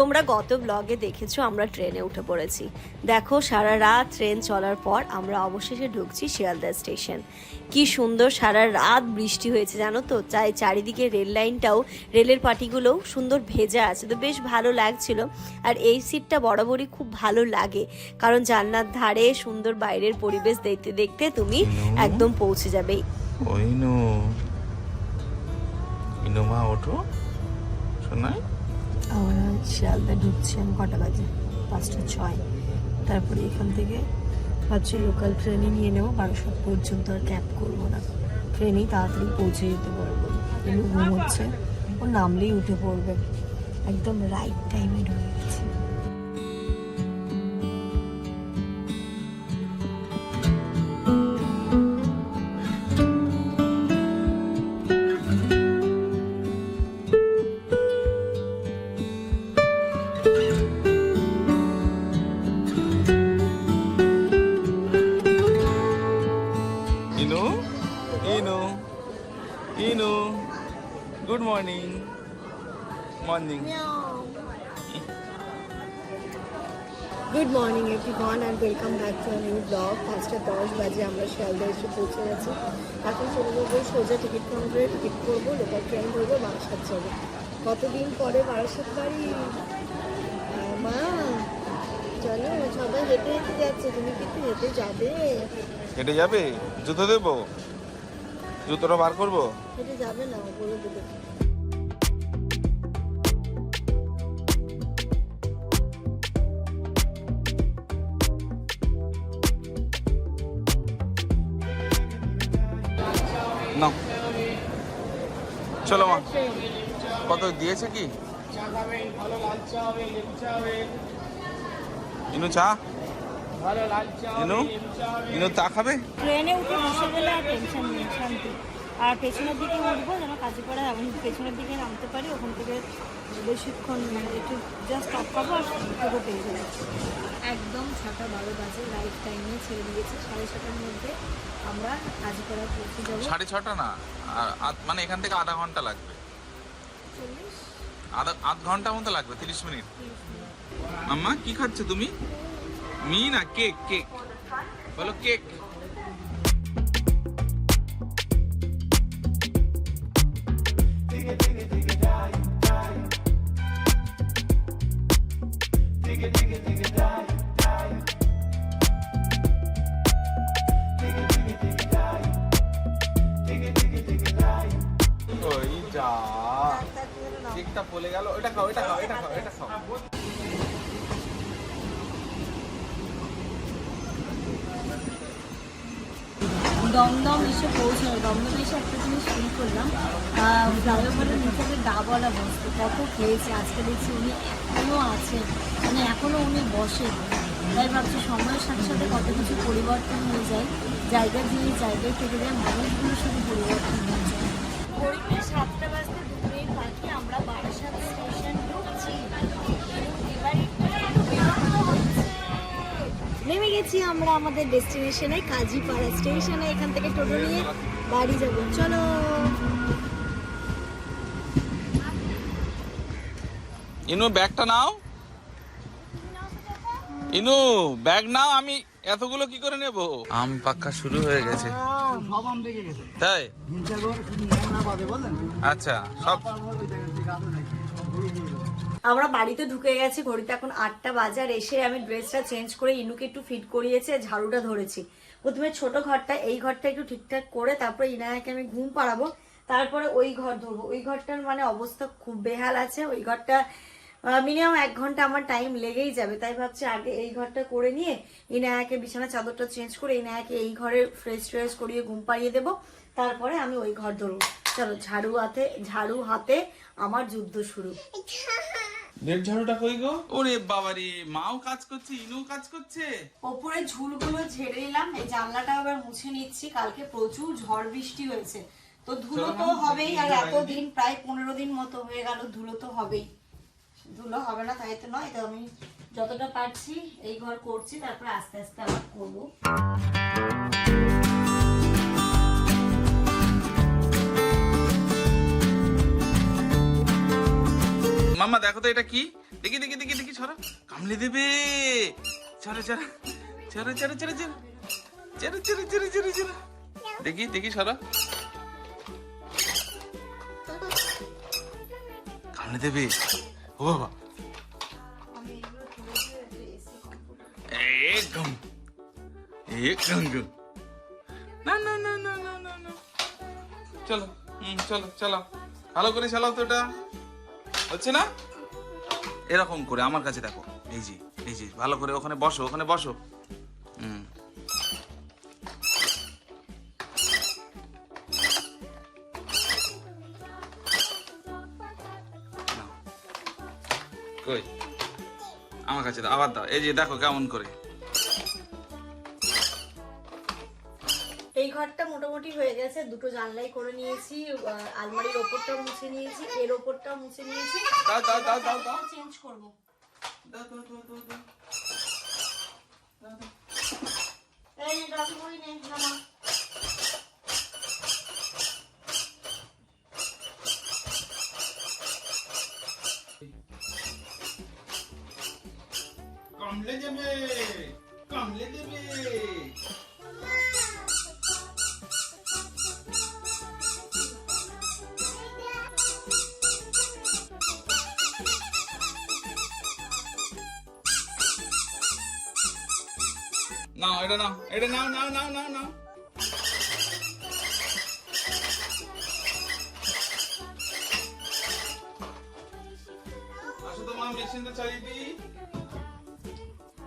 তোমরা গত ব্লগে দেখেছ আমরা ট্রেনে উঠে পড়েছি। দেখো সারা রাত ট্রেন চলার পর আমরা অবশেষে ঢুকছি শিয়ালদা স্টেশন। কি সুন্দর সারা রাত বৃষ্টি হয়েছে জানো তো? চাই চারিদিকে রেল লাইনটাও রেলের পাটিগুলোও সুন্দর ভেজা আছে। তো বেশ ভালো লাগছিল। আর এই সিটটা বরাবরই খুব ভালো লাগে। কারণ জান্নার ধারে সুন্দর বাইরের পরিবেশ দেখতে দেখতে তুমি একদম পৌঁছে যাবে। ইনোমা ওঠো। শোনাই। আমরা শিয়ালদা ঢুকছি, আমি কটা বাজে? পাঁচটা ছয়। তারপরে এখান থেকে ভাবছি লোকাল ট্রেনে নিয়ে নেব বারোশো পর্যন্ত আর ক্যাব করব না। ট্রেনেই তাড়াতাড়ি পৌঁছে যেতে পারব। এগুলো ঘুমোচ্ছে ও নামলেই উঠে পড়বে। একদম রাইট টাইমে ঢুকে ব্লগ পাঁচটা দশ বাজে আমরা শিয়ালদা এসে পৌঁছে গেছি। এখন চলে যাব সোজা টিকিট কাউন্টারে টিকিট করব লোকাল ট্রেন ধরবো বারাসাত যাব। কতদিন পরে বারাসাত বাড়ি? মা চলো সবাই হেঁটে হেঁটে যাচ্ছে। তুমি কিন্তু হেঁটে যাবে। হেঁটে যাবে? জুতো দেবো? জুতোটা বার করব? হেঁটে যাবে না বলে দেবে না চলো মা। কত দিয়েছে কি? ইনু চা? ইনু? ইনু চা খাবে? ট্রেনে উঠে বসে গেলে আর টেনশন নেই শান্তি। আর পেছনের দিকে উঠবো যেন কাজীপাড়া এমন পেছনের দিকে নামতে পারি ওখান থেকে বেশিক্ষণ মানে একটু জাস্ট অফ পাবো আর টোটো পেয়ে যাব। একদম ছটা বারো বাজে লাইফ টাইমে ছেড়ে দিয়েছে সাড়ে ছটার মধ্যে আমরা কাজীপাড়া পৌঁছে যাব। সাড়ে ছটা না আর আধ- মানে এখান থেকে আধা ঘণ্টা লাগবে। আধা আধ ঘণ্টা মতো লাগবে তিরিশ মিনিট। আম্মা কি খাচ্ছ তুমি? মি না কেক কেক। বলো কেক। পৌঁছানো এসে একটা জিনিস ফিল করলাম। ফ্লাইওভারের নিচে যে ডাবওয়ালা বসতো। কত খেয়েছে, আজকে দেখছি উনি এখনও আছেন। মানে এখনও উনি বসেন। তাই ভাবছি সময়ের সাথে সাথে কত কিছু পরিবর্তন হয়ে যায়। জায়গা দিয়ে জায়গায় থেকে যায় মানুষগুলোর সাথে পরিবর্তন হয়ে যায়। নেমে গেছি আমরা আমাদের ডেস্টিনেশনে কাজীপাড়া স্টেশনে এখান থেকে টোটো নিয়ে বাড়ি যাব। চলো। ইনু ব্যাগটা নাও। ইনু ব্যাগ নাও আমি এতগুলো কি করে নেব? আম পাক্কা শুরু হয়ে গেছে। সব আম পেকে গেছে। তাই? আচ্ছা সব আমরা বাড়িতে ঢুকে গেছি, ঘড়িতে এখন আটটা বাজার, এসে আমি ড্রেসটা চেঞ্জ করে ইনুকে একটু ফিট করিয়েছে ঝাড়ুটা ধরেছি। প্রথমে ছোট ঘরটা, এই ঘরটা একটু ঠিকঠাক করে তারপরে ইনায়াকে আমি ঘুম পাড়াবো, তারপরে ওই ঘর ধরবো। ওই ঘরটার মানে অবস্থা খুব বেহাল আছে, ওই ঘরটা মিনিমাম এক ঘণ্টা আমার টাইম লেগেই যাবে। তাই ভাবছি আগে এই ঘরটা করে নিয়ে ইনায়াকে বিছানা চাদরটা চেঞ্জ করে ইনায়াকে এই ঘরে ফ্রেশ ট্রেশ করিয়ে ঘুম পাড়িয়ে দেবো। তারপরে আমি ওই ঘর ধরবো। চলো, ঝাড়ু হাতে ঝাড়ু হাতে আমার যুদ্ধ শুরু। নেট ঝাড়ুটা কই গো? ওরে বাবারে মাও কাজ করছে ইনু কাজ করছে। ওপরে ঝুলগুলো ঝেড়ে নিলাম এই জানলাটা আবার মুছে নিচ্ছি কালকে প্রচুর ঝড় বৃষ্টি হয়েছে। তো ধুলো তো হবেই আর এতদিন প্রায় পনেরো দিন মতো হয়ে গেল ধুলো তো হবেই। ধুলো হবে না তাই তো নয় তো আমি যতটা পারছি এই ঘর করছি তারপরে আস্তে আস্তে আবার করব। মাম্মা, দেখো তো এটা কি? দেখি দেখি দেখি দেখি, ছড়া। কামলে দেবে। ছড়া ছড়া ছড়া ছড়া ছড়া ছড়া। ছড়া ছড়া ছড়া ছড়া ছড়া। দেখি দেখি, ছড়া। কামলে দেবে। ও বাবা। একদম। একদম। না না না না না না চলো চলো চলো। ভালো করে চালাও তো এটা। হচ্ছে না? এরকম করে আমার কাছে দেখো। এই যে এই যে, ভালো করে ওখানে বসো ওখানে বসো। হুম। কই? আমার কাছে দাও, আবার দাও। এই যে দেখো কেমন করে। মোটামুটি হয়ে গেছে। দুটো জানলাই করে নিয়েছি আলমারির ওপরটা মুছে নিয়েছি এর ওপরটা মুছে নিয়েছি। দাও দাও দাও দাও দাও। চেঞ্জ করব। দাও দাও দাও দাও এই ডকুমেন্ট নে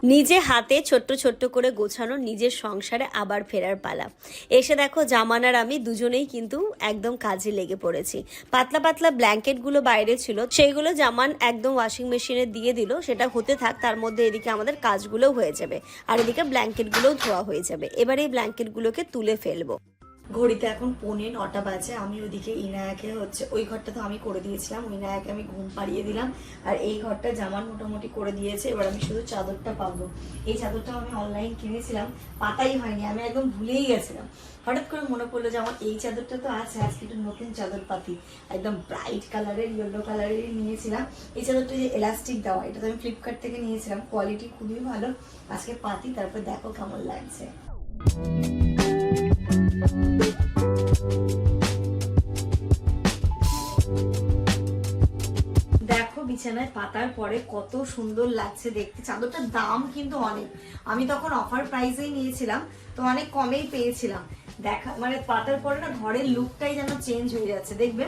নিজে হাতে ছোট্ট ছোট্ট করে গোছানো নিজের সংসারে আবার ফেরার পালা। এসে দেখো জামানার আমি দুজনেই কিন্তু একদম কাজে লেগে পড়েছি। পাতলা পাতলা ব্ল্যাঙ্কেটগুলো বাইরে ছিল, সেইগুলো জামান একদম ওয়াশিং মেশিনে দিয়ে দিল, সেটা হতে থাক, তার মধ্যে এদিকে আমাদের কাজগুলোও হয়ে যাবে। আর এদিকে ব্ল্যাঙ্কেটগুলোও ধোয়া হয়ে যাবে। এবার এই ব্ল্যাঙ্কেটগুলোকে তুলে ফেলব। ঘড়িতে এখন পৌনে নটা বাজে, আমি ওদিকে ইনায়াকে হচ্ছে, ওই ঘরটা তো আমি করে দিয়েছিলাম, ইনায়াকে আমি ঘুম পাড়িয়ে দিলাম, আর এই ঘরটা জামান মোটামুটি করে দিয়েছে, এবার আমি শুধু চাদরটা পাবো। এই চাদরটা আমি অনলাইন কিনেছিলাম, পাতাই হয়নি, আমি একদম ভুলেই গেছিলাম। হঠাৎ করে মনে পড়ল যে আমার এই চাদরটা তো আছে, আজকে একটু নতুন চাদর পাতি একদম ব্রাইট কালারের ইয়েলো কালারেরই নিয়েছিলাম। এই চাদরটা যে এলাস্টিক দেওয়া, এটা তো আমি ফ্লিপকার্ট থেকে নিয়েছিলাম কোয়ালিটি খুবই ভালো, আজকে পাতি, তারপর দেখো কেমন লাগছে। দেখো বিছানায় পাতার পরে কত সুন্দর লাগছে দেখতে। চাদরটার দাম কিন্তু অনেক। আমি তখন অফার প্রাইসেই নিয়েছিলাম, তো অনেক কমেই পেয়েছিলাম। দেখা মানে পাতার পরে না ঘরের লুকটাই যেন চেঞ্জ হয়ে যাচ্ছে। দেখবে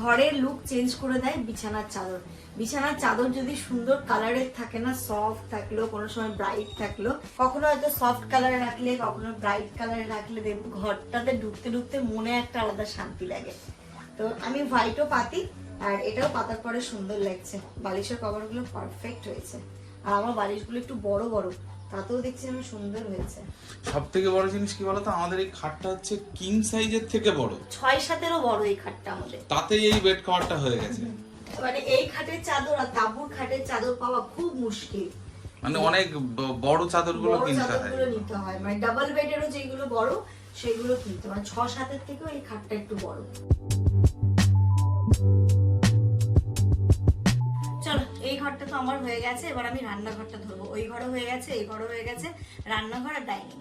ঘরের লুক চেঞ্জ করে দেয় বিছানার চাদর। বিছানার চাদর যদি সুন্দর কালারের থাকে না সফট থাকল কোনো সময় ব্রাইট থাকল কখনো হয়তো সফট কালারে রাখলে, কখনো ব্রাইট কালারে রাখলে দেখবে ঘরটাতে ঢুকতে ঢুকতে মনে একটা আলাদা শান্তি লাগে। তো আমি হোয়াইটও পাতি, আর এটাও পাতার পরে সুন্দর লাগছে। বালিশের কভারগুলো পারফেক্ট হয়েছে। আর আমার বালিশগুলো একটু বড় বড়। তাতেও দেখছি আমি সুন্দর হয়েছে। সব থেকে বড় জিনিস কি বলতো? আমাদের এই খাটটা হচ্ছে কিং সাইজের থেকে বড়। ছয় সাতেরও বড় এই খাটটা আমাদের। তাতেই এই বেড কভারটা হয়ে গেছে। মানে এই খাটের চাদর আর তাঁবুর খাটের চাদর পাওয়া খুব মুশকিল। মানে অনেক বড় চাদরগুলো কিনতে হয়। নিতে হয়। মানে ডাবল বেডেরও যেগুলো বড় সেগুলো কিনতে হয়। ছ সাতের থেকেও এই খাটটা একটু বড়। এই ঘরটা তো আমার হয়ে গেছে, এবার আমি রান্নাঘরটা ধরবো। ওই ঘরও হয়ে গেছে, এই ঘরও হয়ে গেছে, রান্নাঘর আর ডাইনিং।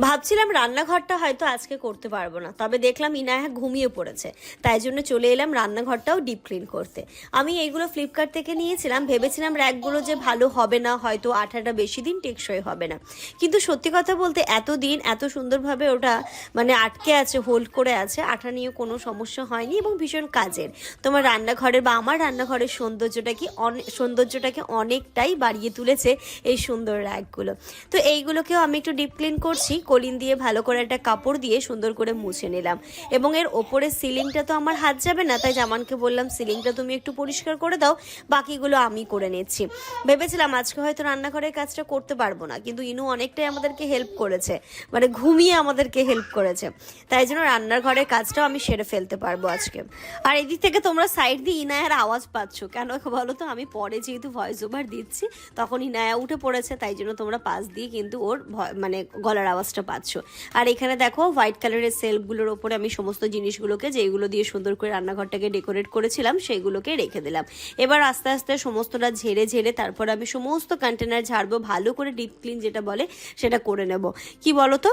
ভাবছিলাম রান্নাঘরটা হয়তো আজকে করতে পারব না, তবে দেখলাম ইনায়া ঘুমিয়ে পড়েছে, তাই জন্য চলে এলাম রান্নাঘরটাও ডিপ ক্লিন করতে। আমি এইগুলো ফ্লিপকার্ট থেকে নিয়েছিলাম, ভেবেছিলাম র্যাকগুলো যে ভালো হবে না, হয়তো আঠাটা বেশি দিন টেকসই হবে না। কিন্তু সত্যি কথা বলতে এত দিন এত সুন্দরভাবে ওটা মানে আটকে আছে হোল্ড করে আছে, আঠা নিয়ে কোনো সমস্যা হয়নি এবং ভীষণ কাজের। তোমার রান্নাঘরের বা আমার রান্নাঘরের সৌন্দর্যটা কি অনে- সৌন্দর্যটাকে অনেকটাই বাড়িয়ে তুলেছে এই সুন্দর র্যাকগুলো। তো এইগুলোকেও আমি একটু ডিপ ক্লিন করছি কলিন দিয়ে ভালো করে একটা কাপড় দিয়ে সুন্দর করে মুছে নিলাম। এবং এর ওপরের সিলিংটা তো আমার হাত যাবে না, তাই জামানকে বললাম, সিলিংটা তুমি একটু পরিষ্কার করে দাও, বাকিগুলো আমি করে নিচ্ছি। ভেবেছিলাম আজকে হয়তো রান্নাঘরের কাজটা করতে পারব না, কিন্তু ইনু অনেকটাই আমাদেরকে হেল্প করেছে মানে ঘুমিয়ে আমাদেরকে হেল্প করেছে। তাই জন্য রান্নার ঘরের কাজটাও আমি সেরে ফেলতে পারব আজকে। আর এদিক থেকে তোমরা সাইড দিয়ে ইনায়ার আওয়াজ পাচ্ছ। কেন বলো তো, আমি পরে যেহেতু ভয়েস ওভার দিচ্ছি, তখন ইনায়া উঠে পড়েছে, তাই জন্য তোমরা পাশ দিয়ে কিন্তু ওর মানে গলার আওয়াজ আওয়াজটা পাচ্ছ। আর এখানে দেখো হোয়াইট কালারের সেলফগুলোর ওপরে আমি সমস্ত জিনিসগুলোকে যেইগুলো দিয়ে সুন্দর করে রান্নাঘরটাকে ডেকোরেট করেছিলাম, সেইগুলোকে রেখে দিলাম। এবার আস্তে আস্তে সমস্তটা ঝেড়ে ঝেড়ে তারপর আমি সমস্ত কন্টেনার ঝাড়বো, ভালো করে ডিপ ক্লিন যেটা বলে সেটা করে নেব। কি বলো তো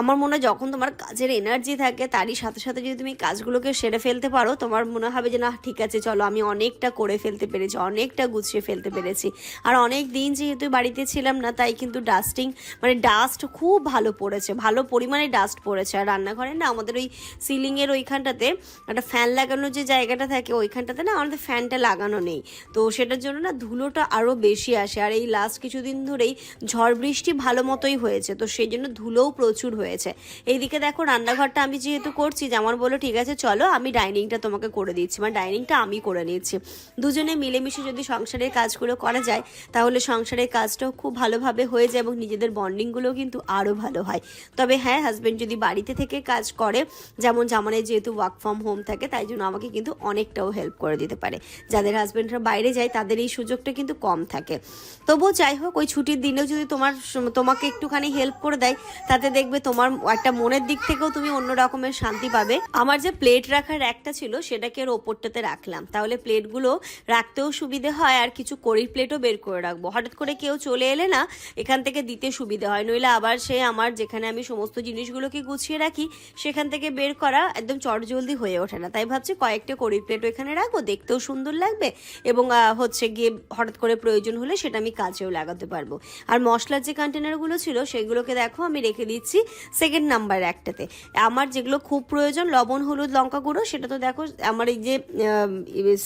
আমার মনে হয় যখন তোমার কাজের এনার্জি থাকে, তারই সাথে সাথে যদি তুমি কাজগুলোকে সেরে ফেলতে পারো, তোমার মনে হবে যে, না, ঠিক আছে, চলো, আমি অনেকটা করে ফেলতে পেরেছি, অনেকটা গুছিয়ে ফেলতে পেরেছি। আর অনেক দিন যেহেতু বাড়িতে ছিলাম না, তাই কিন্তু ডাস্টিং মানে ডাস্ট খুব ভালো পড়েছে, ভালো পরিমাণে ডাস্ট পড়েছে। আর রান্নাঘরে না আমাদের ওই সিলিংয়ের ওইখানটাতে একটা ফ্যান লাগানোর যে জায়গাটা থাকে, ওইখানটাতে না আমাদের ফ্যানটা লাগানো নেই। তো সেটার জন্য না ধুলোটা আরও বেশি আসে। আর এই লাস্ট কিছুদিন ধরেই ঝড় বৃষ্টি ভালো মতোই হয়েছে, তো সেই জন্য ধুলোও প্রচুর হয়েছে। এইদিকে দেখো রান্নাঘরটা আমি যেহেতু করছি যে আমার বলো ঠিক আছে, চলো আমি ডাইনিংটা তোমাকে করে দিচ্ছি। মানে ডাইনিংটা আমি করে নিচ্ছি। দুজনে মিলেমিশে যদি সংসারের কাজগুলো করা যায়, তাহলে সংসারের কাজটাও খুব ভালোভাবে হয়ে যায় এবং নিজেদের বন্ডিংগুলোও কিন্তু আরও ভালো হয়। তবে হ্যাঁ হাজব্যান্ড যদি বাড়িতে থেকে কাজ করে, যেমন জামানের যেহেতু ওয়ার্ক ফ্রম হোম থাকে, তাই জন্য আমাকে কিন্তু অনেকটাও হেল্প করে দিতে পারে। যাদের হাজব্যান্ডরা বাইরে যায়, তাদের এই সুযোগটা কিন্তু কম থাকে। তবুও যাই হোক, ওই ছুটির দিনেও যদি তোমার তোমাকে একটুখানি হেল্প করে দেয়, তাতে দেখবে তোমার একটা মনের দিক থেকেও তুমি অন্য রকমের শান্তি পাবে। আমার যে প্লেট রাখার একটা ছিল, সেটাকে এর ওপরটাতে রাখলাম। তাহলে প্লেটগুলো রাখতেও সুবিধে হয়, আর কিছু করির প্লেটও বের করে রাখব। হঠাৎ করে কেউ চলে এলে না, এখান থেকে দিতে সুবিধে হয়। নইলে আবার সে আমার যেখানে আমি সমস্ত জিনিসগুলোকে গুছিয়ে রাখি, সেখান থেকে বের করা একদম চটজলদি হয়ে ওঠে না। তাই ভাবছি কয়েকটা কড়ির প্লেট এখানে রাখব, দেখতেও সুন্দর লাগবে এবং হচ্ছে গিয়ে হঠাৎ করে প্রয়োজন হলে সেটা আমি কাজেও লাগাতে পারব। আর মশলার যে কন্টেনারগুলো ছিল, সেগুলোকে দেখো আমি রেখে দিচ্ছি সেকেন্ড নাম্বার একটাতে। আমার যেগুলো খুব প্রয়োজন, লবণ, হলুদ, লঙ্কা গুঁড়ো, সেটা তো দেখো আমার এই যে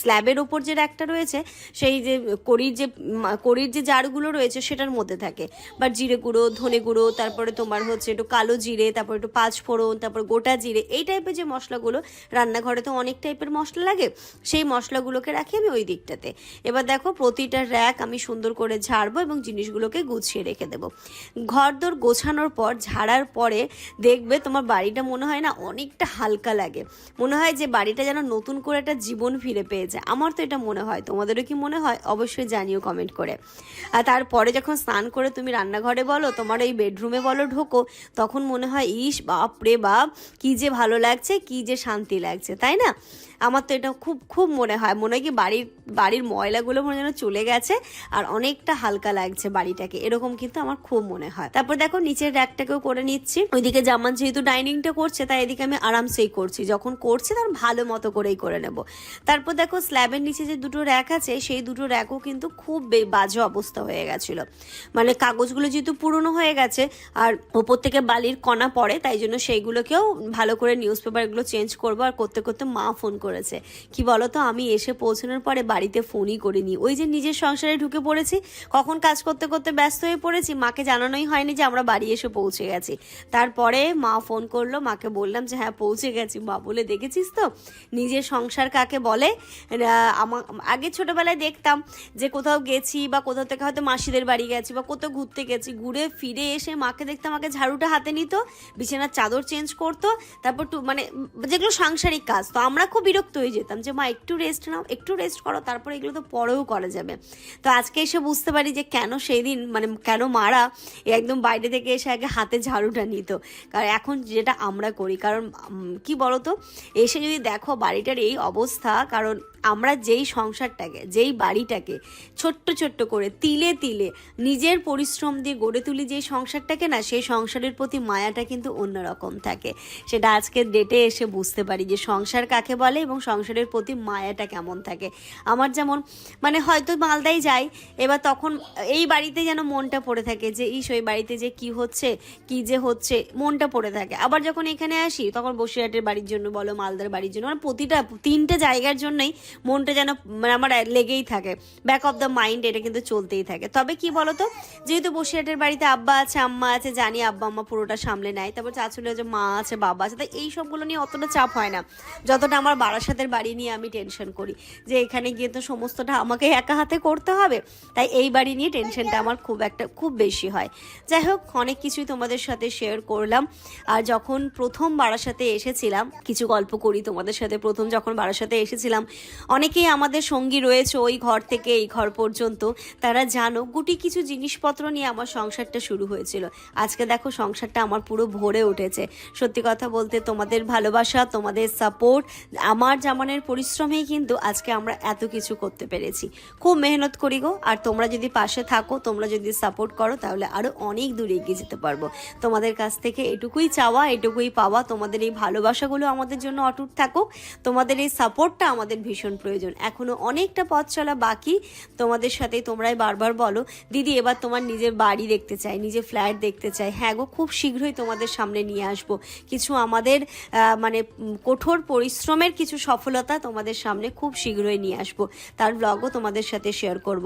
স্ল্যাবের ওপর যে র্যাকটা রয়েছে, সেই যে কড়ির যে কড়ির যে জারগুলো রয়েছে, সেটার মধ্যে থাকে। বা জিরে গুঁড়ো, ধনে গুঁড়ো, তারপরে তোমার হচ্ছে একটু কালো জিরে, তারপর একটু পাঁচ ফোড়ন, তারপর গোটা জিরে, এই টাইপের যে মশলাগুলো রান্নাঘরে তো অনেক টাইপের মশলা লাগে, সেই মশলাগুলোকে রাখি আমি ওই দিকটাতে। এবার দেখো প্রতিটা র্যাক আমি সুন্দর করে ঝাড়বো এবং জিনিসগুলোকে গুছিয়ে রেখে দেবো। ঘর দোর গোছানোর পর, ঝাড়ার পরে দেখবে তোমার বাড়িটা মনে হয় না অনেকটা হালকা লাগে। মনে হয় যে বাড়িটা যেন নতুন করে একটা জীবন ফিরে পেয়েছে আমার তো এটা মনে হয়। তোমাদেরও কি মনে হয়? অবশ্যই জানিও কমেন্ট করে। আর তারপরে যখন স্নান করে তুমি রান্নাঘরে বলো, তোমার এই বেডরুমে বলো ঢোকো, তখন মনে হয়, ইস বাপ রে বাপ, কি যে ভালো লাগছে, কি যে শান্তি লাগছে। তাই না? আমার তো এটা খুব খুব মনে হয়। মনে হয় কি বাড়ির বাড়ির ময়লাগুলো মনে যেন চলে গেছে আর অনেকটা হালকা লাগছে বাড়িটাকে। এরকম কিন্তু আমার খুব মনে হয়। তারপর দেখো, নিচের র্যাকটাকেও করে নিচ্ছি। ওইদিকে জামান যেহেতু ডাইনিংটা করছে, তাই এদিকে আমি আরামসেই করছি। যখন করছি তখন ভালো মতো করেই করে নেব। তারপর দেখো, স্ল্যাবের নিচে যে দুটো র্যাক আছে, সেই দুটো র্যাকও কিন্তু খুব বাজে অবস্থা হয়ে গেছিল। মানে কাগজগুলো যেহেতু পুরনো হয়ে গেছে আর ওপর থেকে বালির কণা পড়ে, তাই জন্য সেইগুলোকেও ভালো করে নিউজ পেপারগুলো চেঞ্জ করব আর করতে করতে মা ফোন করেছে। কি বলতো, আমি এসে পৌঁছানোর পরে বাড়িতে ফোনই করিনি। ওই যে নিজের সংসারে ঢুকে পড়েছি, কখন কাজ করতে করতে ব্যস্ত হয়ে পড়েছি, মাকে জানানোই হয়নি যে আমরা বাড়ি এসে পৌঁছে গেছি। তারপরে মা ফোন করল, মাকে বললাম যে হ্যাঁ পৌঁছে গেছি মা। বলে, দেখেছিস তো? নিজের সংসার কাকে বলে? আমার আগে ছোটোবেলায় দেখতাম যে কোথাও গেছি বা কোথাও থেকে হয়তো মাসিদের বাড়ি গেছি বা কোথাও ঘুরতে গেছি, ঘুরে ফিরে এসে মাকে দেখতাম আমাকে ঝাড়ুটা হাতে নিত, বিছানার চাদর চেঞ্জ করতো, তারপর টু মানে যেগুলো সাংসারিক কাজ। তো আমরা খুব বিরক্ত হয়ে যেতাম যে, মা, একটু রেস্ট নাও, একটু রেস্ট করো, তারপর এগুলো তো পরেও করা যাবে। তো আজকে এসে বুঝতে পারি যে, কেন সেই দিন মানে কেন মারা একদম বাইরে থেকে এসে আগে হাতে ঝাড়ুটা নিত। কারণ এখন যেটা আমরা করি, কারণ কি বলতো? এসে যদি দেখো বাড়িটার এই অবস্থা, কারণ আমরা যেই সংসারটাকে, যেই বাড়িটাকে ছোট্ট ছোট্ট করে তিলে তিলে নিজের পরিশ্রম দিয়ে গড়ে তুলি যেই সংসারটাকে না সেই সংসারের প্রতি মায়াটা কিন্তু অন্যরকম থাকে। সেটা আজকের ডেটে এসে বুঝতে পারি যে সংসার কাকে বলে এবং সংসারের প্রতি মায়াটা কেমন থাকে। আমার যেমন মানে হয়তো মালদায় যাই, এবার তখন এই বাড়িতে যেন মনটা পড়ে থাকে যে, ইস, ওই বাড়িতে যে কি হচ্ছে, কি যে হচ্ছে, মনটা পড়ে থাকে। আবার যখন এখানে আসি, তখন বসিরহাটের বাড়ির জন্য বলো, মালদার বাড়ির জন্য মানে প্রতিটা, তিনটে জায়গার জন্যই মনটা যেন মানে আমার লেগেই থাকে। ব্যাক অফ দ্য মাইন্ড এটা কিন্তু চলতেই থাকে। তবে কি বলতো, যেহেতু বসিরহাটের বাড়িতে আব্বা আছে, আম্মা আছে, জানি আব্বা আম্মা পুরোটা সামলে নেয়। তারপর চাচুলে যে মা আছে, বাবা আছে। তাই এই সবগুলো নিয়ে অতটা চাপ হয় না। যতটা আমার বারাসাতের বাড়ি নিয়ে আমি টেনশন করি। যে এখানে গিয়ে তো সমস্তটা আমাকে একা হাতে করতে হবে, তাই এই বাড়ি নিয়ে টেনশনটা আমার খুব একটা, খুব বেশি হয়। যাই হোক, অনেক কিছুই তোমাদের সাথে শেয়ার করলাম। আর যখন প্রথম বারাসাতে এসেছিলাম, কিছু গল্প করি তোমাদের সাথে। প্রথম যখন বারাসাতে এসেছিলাম, অনেকেই আমাদের সঙ্গী রয়েছে ওই ঘর থেকে, এই ঘর পর্যন্ত। তারা জানো, গুটি কিছু জিনিসপত্র নিয়ে আমার সংসারটা শুরু হয়েছিল। আজকে দেখো সংসারটা আমার পুরো ভরে উঠেছে। সত্যি কথা বলতে তোমাদের ভালোবাসা, তোমাদের সাপোর্ট আমার জামানের পরিশ্রমেই কিন্তু আজকে আমরা এত কিছু করতে পেরেছি। খুব মেহনত করি গো, আর তোমরা যদি পাশে থাকো, তোমরা যদি সাপোর্ট করো, তাহলে আরও অনেক দূরে এগিয়ে যেতে পারব। তোমাদের কাছ থেকে এটুকুই চাওয়া, এটুকুই পাওয়া, তোমাদের এই ভালোবাসাগুলো আমাদের জন্য অটুট থাকুক। তোমাদের এই সাপোর্টটা আমাদের ভীষণ প্রয়োজন। এখনও অনেকটা পথ চলা বাকি। তোমাদের সাথে তোমরাই বারবার বলো, দিদি, এবার তোমার নিজের বাড়ি দেখতে চাই, নিজের ফ্ল্যাট দেখতে চাই। হ্যাঁ গো, খুব শীঘ্রই তোমাদের সামনে নিয়ে আসব। কিছু আমাদের মানে কঠোর পরিশ্রমের কিছু সফলতা তোমাদের সামনে খুব শীঘ্রই নিয়ে আসব। তার ব্লগও তোমাদের সাথে শেয়ার করব।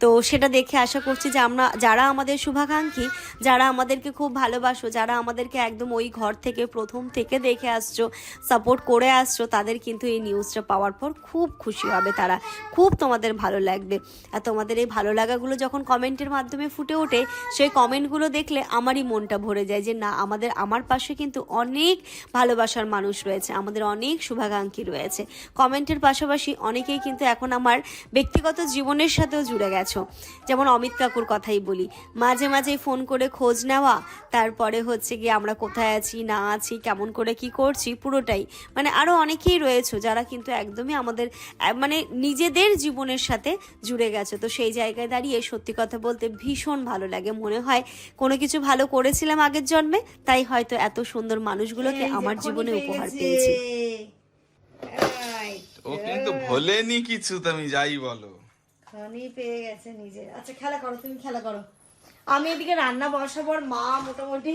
তো সেটা দেখে আশা করছি যে আমরা, যারা আমাদের শুভাকাঙ্ক্ষী, যারা আমাদেরকে খুব ভালোবাসো, যারা আমাদেরকে একদম ওই ঘর থেকে, প্রথম থেকে দেখে আসছো সাপোর্ট করে আসছো, তাদের কিন্তু এই নিউজটা পাওয়ার পর খুব খুশি হবে তারা। খুব তোমাদের ভালো লাগবে। আর তোমাদের এই ভালো লাগাগুলো যখন কমেন্টের মাধ্যমে ফুটে ওঠে, সেই কমেন্টগুলো দেখলে আমারই মনটা ভরে যায় যে না, আমাদের, আমার পাশে কিন্তু অনেক ভালোবাসার মানুষ রয়েছে, আমাদের অনেক শুভাকাঙ্ক্ষী রয়েছে। কমেন্টের পাশাপাশি অনেকেই কিন্তু এখন আমার ব্যক্তিগত জীবনের সাথেও জুড়ে গেছো। যেমন অমিত কাকুর কথাই বলি, মাঝে মাঝেই ফোন করে খোঁজ নেওয়া, তারপরে হচ্ছে গিয়ে আমরা কোথায় আছি, না আছি, কেমন করে কি করছি, পুরোটাই। মানে আরও অনেকেই রয়েছে যারা কিন্তু একদমই আমাদের মানে নিজেদের জীবনের সাথে জুড়ে গেছে। তো সেই জায়গায় দাঁড়িয়ে সত্যি কথা বলতে ভীষণ ভালো লাগে। মনে হয় কোনো কিছু ভালো করেছিলাম আগের জন্মে তাই হয়তো এত সুন্দর মানুষগুলোকে আমার জীবনে উপহার। পেয়েছি। ও কিন্তু ভোলেনি কিছু তুমি যাই বলো। খনি পেয়ে গেছে নিজে আচ্ছা খেলা করো তুমি খেলা করো। আমি এদিকে রান্না বসাবার মা মোটামুটি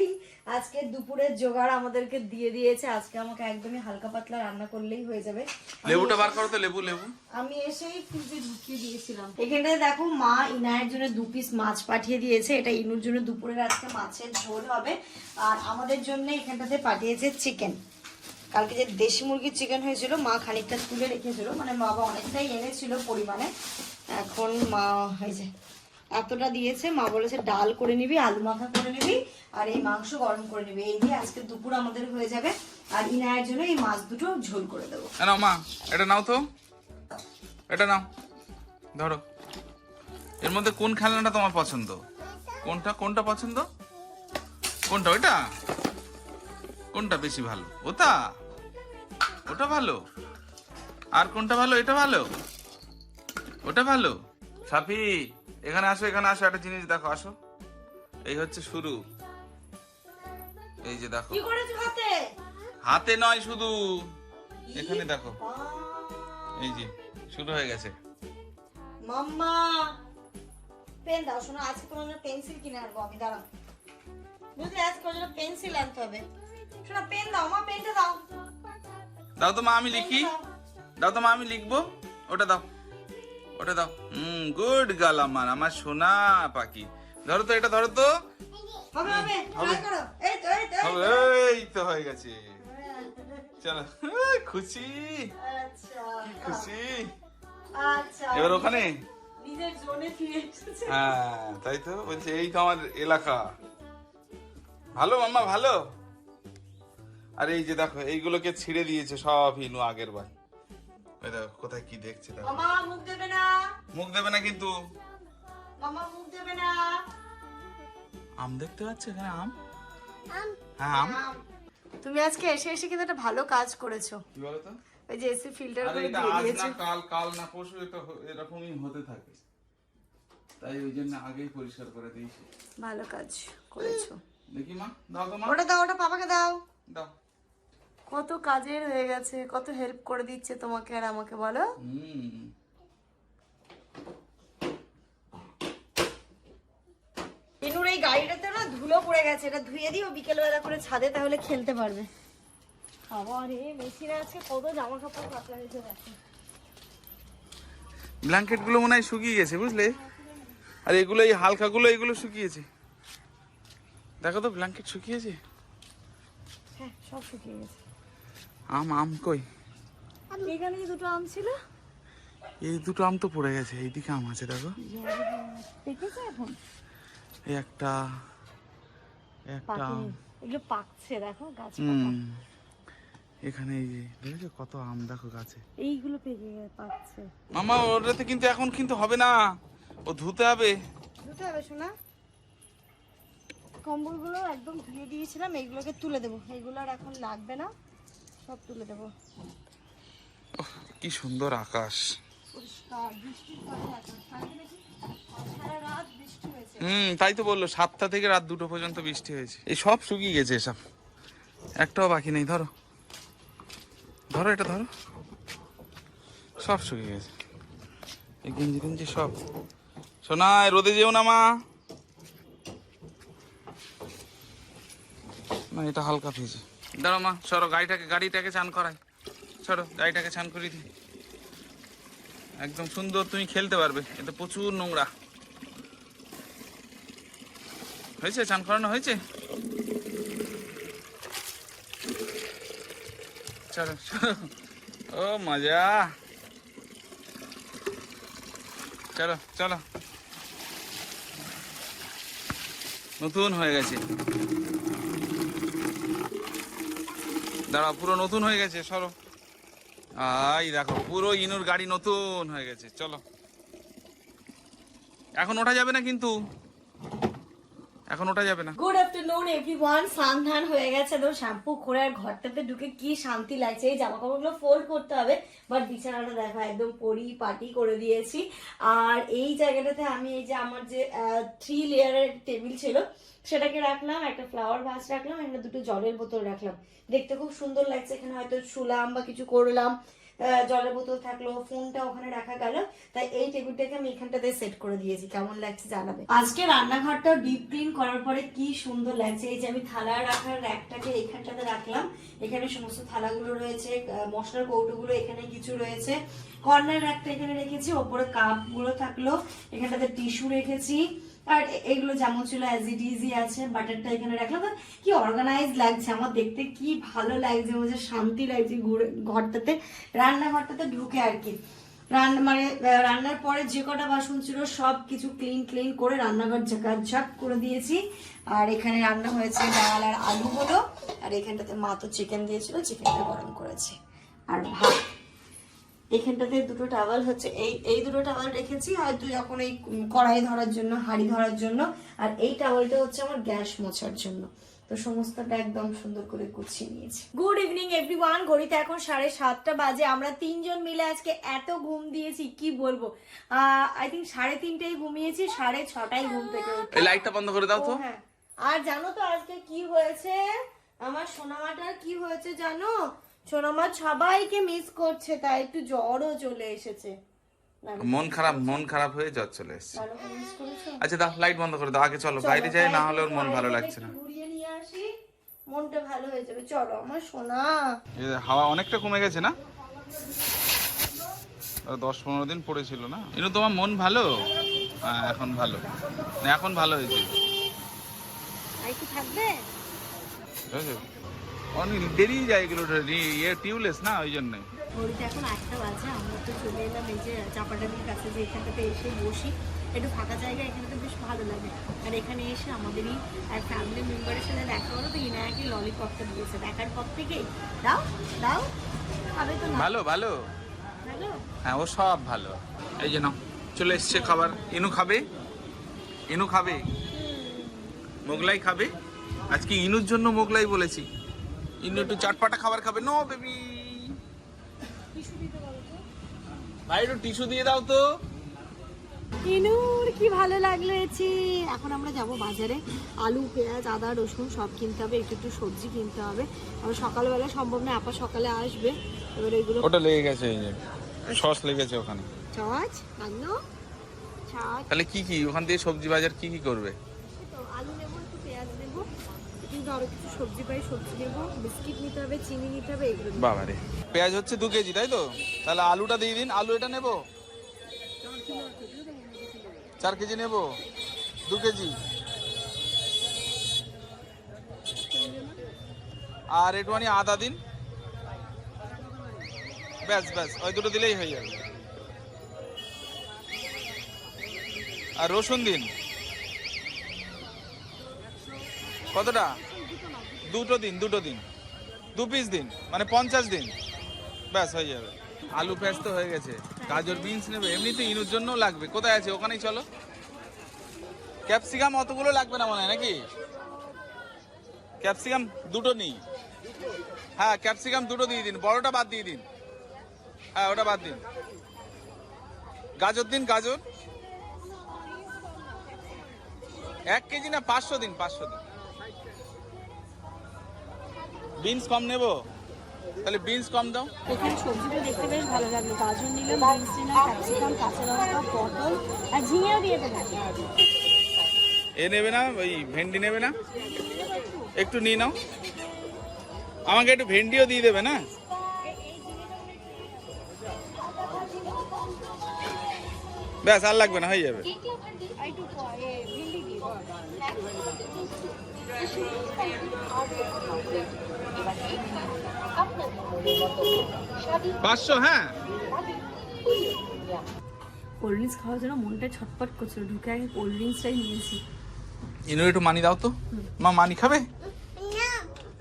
আজকে দুপুরের জোগাড় আমাদেরকে দিয়ে দিয়েছে। আজকে আমাকে একদমই হালকা পাতলা রান্না করলেই হয়ে যাবে। লেবুটা বার করো তো লেবু লেবু। আমি এসেই ফ্রিজে ঢুকিয়ে দিয়েছিলাম। এখানটায় দেখো মা ইনায়ের জন্য দু পিস মাছ পাঠিয়ে দিয়েছে। এটা ইনুর জন্য দুপুরের আজকে মাছের ঝোল হবে। আর আমাদের জন্য এখানটাতে পাঠিয়েছে চিকেন কালকে যে দেশি মুরগির চিকেন হয়েছিল মা খানিকটা তুলে রেখেছিল। মানে মা বাবা অনেকটাই এনেছিল পরিমাণে। এখন মা হয়েছে এতটা দিয়েছে। মা বলেছে, ডাল করে নিবি, আলু মাখা করে নিবি, আর এই মাংস গরম করে নিবি। এই দিয়ে আজকে দুপুর আমাদের হয়ে যাবে। আর ইনায়ের জন্য এই মাছ দুটো ঝোল করে দেবো। নাও মা, এটা নাও তো। এটা নাও। ধরো। এর মধ্যে কোন খেলনাটা তোমার পছন্দ? কোনটা কোনটা পছন্দ? কোনটা, ওইটা? কোনটা বেশি ভালো? ওটা? ওটা ভালো। আর কোনটা ভালো, এটা ভালো? ওটা ভালো? সাফি এখানে আসো এখানে আসো একটা জিনিস দেখো আসো। এই হচ্ছে শুরু। এই যে দেখো। হাতে? নয় শুধু। এখানে দেখো। এই যে শুরু হয়ে গেছে। মাম্মা পেন দাও শোনো আজকে তোমার জন্য পেন্সিল কিনে আনব আমি দাঁড়াও। বুঝলে আজকে জন্য পেন্সিল আনতে হবে। শোনো পেন দাও মা পেনটা দাও। দাও তো মা আমি লিখি। দাও তো মা আমি লিখব। ওটা দাও। ওটা দাও। হুম গুড গাল আমার আমার সোনা পাখি। ধরো তো এটা ধরো তো। হবে হবে এই তো এই তো এই তো। হয়ে গেছে। চলো খুশি। আচ্ছা। খুশি। আচ্ছা। এবার ওখানে? হ্যাঁ তাই তো বলছে এই তো আমার এলাকা। ভালো মাম্মা ভালো? আর এই যে দেখো এইগুলোকে ছিঁড়ে দিয়েছে সব হিনু আগের বার। ওই দেখো কোথায় কি দেখছে মামা মুখ দেবে না। মুখ দেবে না কিন্তু। মামা মুখ দেবে না। আম দেখতে পাচ্ছ এখানে আম? হ্যাঁ আম। তুমি আজকে এসে এসে কিন্তু একটা ভালো কাজ করেছ। কি বলো তো ওই যে এসি ফিল্টার করে দিয়ে দিয়েছ। কাল কাল না পরশু এটা এরকমই হতে থাকে। তাই ওই জন্য আগেই পরিষ্কার করে দিয়েছি। ভালো কাজ করেছ। দেখি মা দাও তো মা। ওটা দাও ওটা পাপাকে দাও। দাও। কত কাজের হয়ে গেছে কত হেল্প করে দিচ্ছে তোমাকে আর আমাকে বলো। ইনুর এই গাড়িটাতে না ধুলো পড়ে গেছে এটা ধুয়ে দিও বিকেলবেলা করে ছাদে তাহলে খেলতে পারবে। আবার মেশিনে আজকে কত জামা কাপড় হয়েছে দেখো। মনে হয় শুকিয়ে গেছে বুঝলে? আর এগুলো এই হালকা গুলো এগুলো শুকিয়েছে। দেখো তো ব্ল্যাঙ্কেট শুকিয়েছে? হ্যাঁ সব শুকিয়ে গেছে। আম আম কই? এখানে যে দুটো আম ছিল? এই দুটো আম তো পড়ে গেছে এইদিকে আম আছে দেখো। দেখেছ এখন? এই একটা একটা এগুলো পাকছে দেখো গাছ এখানে এই যে দেখেছ কত আম দেখো গাছে। এইগুলো পেকে পাকছে। মামা ওটাতে কিন্তু এখন কিন্তু হবে না। ও ধুতে হবে। দুটো হবে শোনা কম্বলগুলো একদম ধুয়ে দিয়েছিলাম এইগুলোকে তুলে দেবো। এইগুলো আর এখন লাগবে না। সব তুলে দেবো। কি সুন্দর আকাশ। হুম তাই তো বলল সাতটা থেকে রাত দুটো পর্যন্ত বৃষ্টি হয়েছে। এই সব শুকিয়ে গেছে এসব। একটাও বাকি নেই ধরো। ধরো এটা ধরো। সব শুকিয়ে গেছে। এই গেঞ্জি টেঞ্জি সব। সোনায় রোদে যেও না মা। না এটা হালকা ভিজে। দাঁড়ো মা, সরো, গাড়িটাকে গাড়িটাকে চান করাই। সরো, গাড়িটাকে চান করিয়ে দিই। একদম সুন্দর তুমি খেলতে পারবে এটা প্রচুর নোংরা। হয়েছে? চান করানো হয়েছে? চলো। ও, মজা। চলো চলো। নতুন হয়ে গেছে। দাঁড়া পুরো নতুন হয়ে গেছে, সরো। আই, দেখো, পুরো ইনুর গাড়ি নতুন হয়ে গেছে, চলো। এখন ওঠা যাবে না কিন্তু? এখন ওঠা যাবে না। গুড আফটারনুন এভরিওয়ান স্নান ধান হয়ে গেছে। তো শ্যাম্পু করে আর ঘরটাতে ঢুকে কি শান্তি লাগছে। এই জামা কাপড়গুলো ফোল্ড করতে হবে বাট বিছানাটা দেখো, একদম পরি পাটি করে দিয়েছি। আর এই জায়গাটাতে আমি এই যে আমার যে থ্রি লেয়ারের টেবিল ছিল, সেটাকে রাখলাম, একটা ফ্লাওয়ার ভাস রাখলাম এখানে দুটো জলের বোতল রাখলাম। দেখতে খুব সুন্দর লাগছে। এখানে হয়তো শুলাম বা কিছু করলাম। জলের বোতল থাকল, ফোনটা ওখানে রাখা গেল। তাই এই টেবিলটাকে আমি এখানটাতে সেট করে দিয়েছি। কেমন লাগছে জানাবে? আজকে রান্নাঘরটা ডিপ ক্লিন করার পরে কি সুন্দর লাগছে। এই যে আমি থালা রাখার র্যাকটাকে এখানটাতে রাখলাম। এখানে সমস্ত থালাগুলো রয়েছে মশলার কৌটোগুলো এখানে কিছু রয়েছে। কর্নার র্যাকটা এখানে রেখেছি, ওপরে কাপগুলো থাকল। এখানটাতে টিস্যু রেখেছি। আর এগুলো যেমন ছিল অ্যাজ ইট ইজি আছে বাটারটা এখানে রাখলাম। কি অর্গানাইজ লাগছে, আমার দেখতে কি ভালো লাগছে হচ্ছে শান্তি লাগছে ঘুরে- ঘরটাতে, রান্নাঘরটাতে ঢুকে আর কি। রান্না মানে রান্নার পরে যে কটা বাসন ছিল, সব কিছু ক্লিন ক্লিন করে রান্নাঘর ঝাঁক করে দিয়েছি। আর এখানে রান্না হয়েছে ডাল আর আলু হলো। আর এখানটাতে মা তো চিকেন দিয়েছিল চিকেনটা গরম করেছে। আর ভাত। এখানটাতে দুটো টাওয়াল হচ্ছে। এই এই দুটো টাওয়াল রেখেছি হয়তো যখন এই কড়াই ধরার জন্য হাঁড়ি ধরার জন্য। আর এই টাওয়ালটা হচ্ছে আমার গ্যাস মোছার জন্য। তো সমস্তটা একদম সুন্দর করে গুছিয়ে নিয়েছি। গুড ইভিনিং এভরিওয়ান ঘড়িতে এখন সাড়ে সাতটা বাজে। আমরা তিনজন মিলে আজকে এত ঘুম দিয়েছি কি বলব? আই থিঙ্ক সাড়ে তিনটেই ঘুমিয়েছি সাড়ে ছটায় ঘুম থেকে এই লাইটটা বন্ধ করে দাও তো। হ্যাঁ। আর জানো তো আজকে কি হয়েছে? আমার সোনামাটার কি হয়েছে জানো? সোনামা সবাইকে মিস করছে তাই একটু জ্বরও চলে এসেছে। মন খারাপ মন খারাপ হয়ে জ্বর চলে এসছে? আচ্ছা দাও লাইট বন্ধ করে দাও আগে চলো বাইরে যাই না হলে ওর মন ভালো লাগছে না। ঘুরিয়ে নিয়ে আসি মনটা ভালো হয়ে যাবে। চলো আমার সোনা। এই হাওয়া অনেকটা কমে গেছে না? দশ পনেরো দিন পড়েছিল না? কিন্তু তোমার মন ভালো? হ্যাঁ এখন ভালো। না এখন ভালো হয়েছে। থাকবে? বুঝেছ? অনেক দেরি যায় এগুলো ইয়ে টিউবলেস না ওই জন্যে। ঘড়িতে এখন আটটা বাজে আমরা তো চলে এলাম এই যে চাপাটালির কাছে যে এখানটাতে এসে বসি। একটু ফাঁকা জায়গা বেশ ভালো লাগে। আর এখানে এসে আমাদেরই এক ফ্যামিলি মেম্বারের সাথে দেখা হলো তো ইনায়াকে ললিপপটা দিয়েছে। দেখার পর থেকেই দাও দাও খাবে তো ভালো ভালো। ভালো? হ্যাঁ ও সব ভালো। এই যে নাও চলে এসছে খাবার। ইনু খাবে? ইনু খাবে? মোগলাই খাবে? আজকে ইনুর জন্য মোগলাই বলেছি। ইনু একটু চাটপাটা খাবার খাবে নো বেবি ভাই একটু টিস্যু দিয়ে দাও তো। ইনুর কি ভালো লাগল এছি এখন আমরা যাব বাজারে। আলু পেঁয়াজ আদা রসুন সব কিনতে হবে একটু একটু সবজি কিনতে হবে। আবার সকালবেলা সম্ভব না আপা সকালে আসবে। এবার এগুলো ওটা লেগে গেছে এই যে সস লেগেছে ওখানে। চাচ আনো তাহলে কি কি ওখান দিয়ে সবজি বাজার কি কি করবে তো আলু নেব একটু পেঁয়াজ নেব কিন্তু সবজি পাই, সবজি নেব, বিস্কিট নিতে হবে, চিনি নিতে হবে, এগুলো পেঁয়াজ হচ্ছে দু কেজি, তাই তো? তাহলে আলুটা দিয়ে দিন, আলু এটা নেব? চার কেজি নেব? দু কেজি? আর একটুখানি আদা দিন। ব্যাস ব্যাস, ওই দুটো দিলেই হয়ে যাবে। আর রসুন দিন। কতটা? দুটো দিন দুটো দিন। দু পিস দিন মানে পঞ্চাশ দিন। ব্যাস, হয়ে যাবে। আলু পেঁয়াজ তো হয়ে গেছে। গাজর, বিনস নেবে। এমনিতে ইনুর জন্যও লাগবে। কোথায় আছে? ওখানেই চলো। ক্যাপসিকাম অতগুলো লাগবে না মনে হয় নাকি? ক্যাপসিকাম দুটো নিই। হ্যাঁ ক্যাপসিকাম দুটো দিয়ে দিন। বড়টা বাদ দিয়ে দিন। হ্যাঁ ওটা বাদ দিন। গাজর দিন, গাজর। এক কেজি না পাঁচশো দিন পাঁচশো দিন। বিনস কম নেব? তাহলে বিনস কম দাও। এখানে সবজিটা দেখতে বেশ ভালো লাগল। গাজর নিলাম বিনস নিলাম ক্যাপসিকাম কাঁচা লঙ্কা পটল আর ঝিঙেও দিয়ে দেবেন এ নেবে না? ওই ভেন্ডি নেবে না? একটু নিয়ে নাও। আমাকে একটু ভেন্ডিও দিয়ে দেবে না? ব্যাস আর লাগবে না হয়ে যাবে। পাঁচশো হ্যাঁ। কোল্ড ড্রিঙ্কস খাওয়ার জন্য মনটা ছটপট করছিল ঢুকে আগে কোল্ড ড্রিঙ্কসটাই নিয়েছি। ইনু একটু মানি দাও তো। মা মানি খাবে?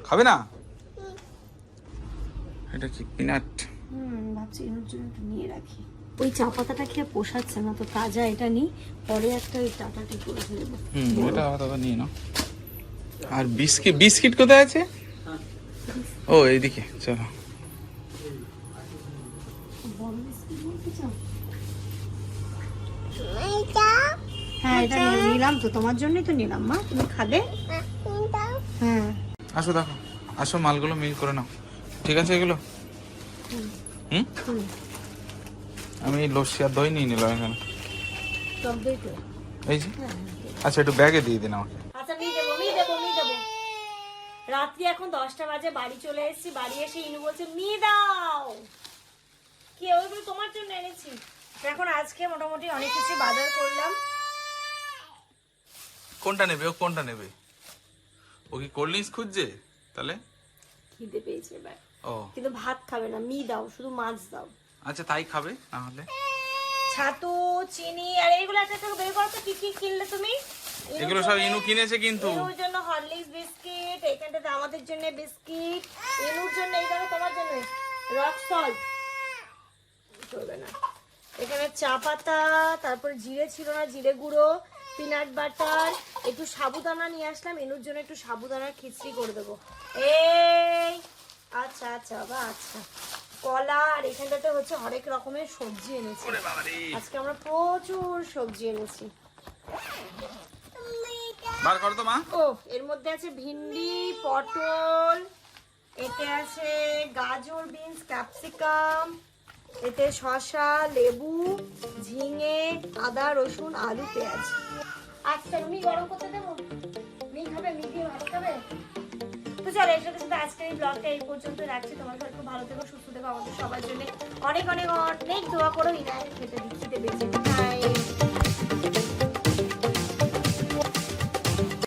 খাবে না? এটা কি পিনাট হুম ভাবছি এর জন্য একটু নিয়ে রাখি। ওই চা পাতাটা খেয়ে পোষাচ্ছে না তো তাজা এটা নিই পরে একটা ওই টাটাটি করে ফেলব। হুম এটা দাদা নিয়ে নাও। আর বিস্কিট বিস্কিট কোথায় আছে? ও এইদিকে চলো। হ্যাঁ এটা নিলাম তো তোমার জন্যই তো নিলাম মা। তুমি খাবে? হ্যাঁ। আসো দেখো আসো মালগুলো মিল করে নাও। ঠিক আছে এগুলো? হুম। আমি লস্যি আর দই নিয়ে নিলাম এখানে। এই যে? আচ্ছা একটু ব্যাগে দিয়ে দিন আমাকে আচ্ছা নিয়ে দেবো নিয়ে দেবো নিয়ে দেবো রাত্রি এখন দশটা বাজে বাড়ি চলে এসেছি বাড়ি এসে ইনু বলছে নিয়ে দাও! কি ওইগুলো তোমার জন্য এনেছি। এখন আজকে মোটামুটি অনেক কিছু বাজার করলাম। কোনটা নেবে? ও কোনটা নেবে? ও কি কোল্ড ড্রিঙ্কস খুঁজছে? তাহলে? খিদে পেয়েছে এবার। ও। কিন্তু ভাত খাবে না মি দাও শুধু মাছ দাও। আচ্ছা তাই খাবে না হলে? ছাতু চিনি আর এইগুলো একটা বের করো তো কি কি কিনলে তুমি? এগুলো সব ইনু কিনেছে কিন্তু। ইনুর জন্য হরলিক্স বিস্কিট এইখানটাতে আমাদের জন্য বিস্কিট। ইনুর জন্য এইখানে তোমার জন্য। Rock salt. চলবে না। এখানে চা পাতা তারপর জিরে ছিল না জিরে গুঁড়ো পিনাট বাটার। একটু সাবুদানা নিয়ে আসলাম এনুর জন্য একটু সাবুদানার খিচড়ি করে দেবো। এই! আচ্ছা আচ্ছা বাবা আচ্ছা। কলা আর এখানটাতে হচ্ছে হরেক রকমের সবজি এনেছি। আজকে আমরা প্রচুর সবজি এনেছি। বার করো তো, মা। ও এর মধ্যে আছে ভিন্ডি, পটল, এতে আছে গাজর, বিনস, ক্যাপসিকাম, এতে শসা, লেবু, ঝিঙে, আদা, রসুন, আলু, পেঁয়াজ। আচ্ছা মি গরম করতে দেবো? মি খাবে মি দিয়ে ভাত খাবে? তো চলো, এর সাথে সাথে এই ব্লগটা এই পর্যন্ত রাখছি। তোমার খুব ভালো থেকো, সুস্থ থেকো, আমাদের সবার জন্য অনেক অনেক অনেক দোয়া করো। ইনায় খেতে দিচ্ছি বেঁচে